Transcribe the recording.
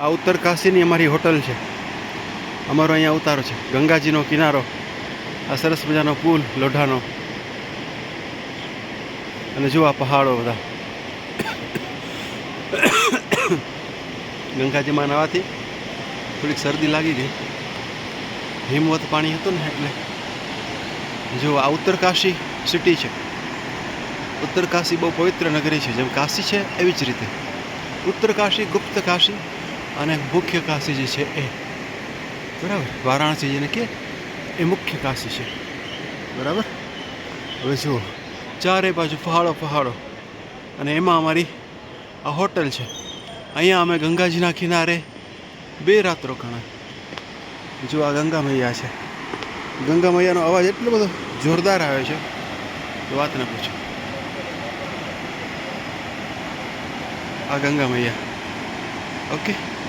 આ ઉત્તર કાશીની અમારી હોટલ છે. અમારો અહીંયા ઉતારો છે. ગંગાજીનો કિનારો, આ સરસ મજાનો પુલ, લોઢાનો. અને જુઓ આ પહાડો બધા. ગંગાજીમાં નવાથી થોડીક શરદી લાગી ગઈ. હિમવત પાણી હતું ને એટલે. જો આ ઉત્તર કાશી સિટી છે. ઉત્તર કાશી બહુ પવિત્ર નગરી છે. જેમ કાશી છે, એવી જ રીતે. ઉત્તર કાશી, ગુપ્ત કાશી અને મુખ્ય કાશી જે છે એ. બરાબર? વારાણસી જેને કે એ મુખ્ય કાશી છે. બરાબર? હવે જુઓ. ચારે બાજુ પહાડો પહાડો. અને એમાં અમારી આ હોટલ છે. અહીંયા અમે ગંગાજીના કિનારે બે રાત રોકાણા જો આ ગંગા મૈયા છે. ગંગા મૈયાનો અવાજ એટલો બધો જોરદાર આવે છે. વાત ન પૂછો. આ ગંગા મૈયા. ઓકે?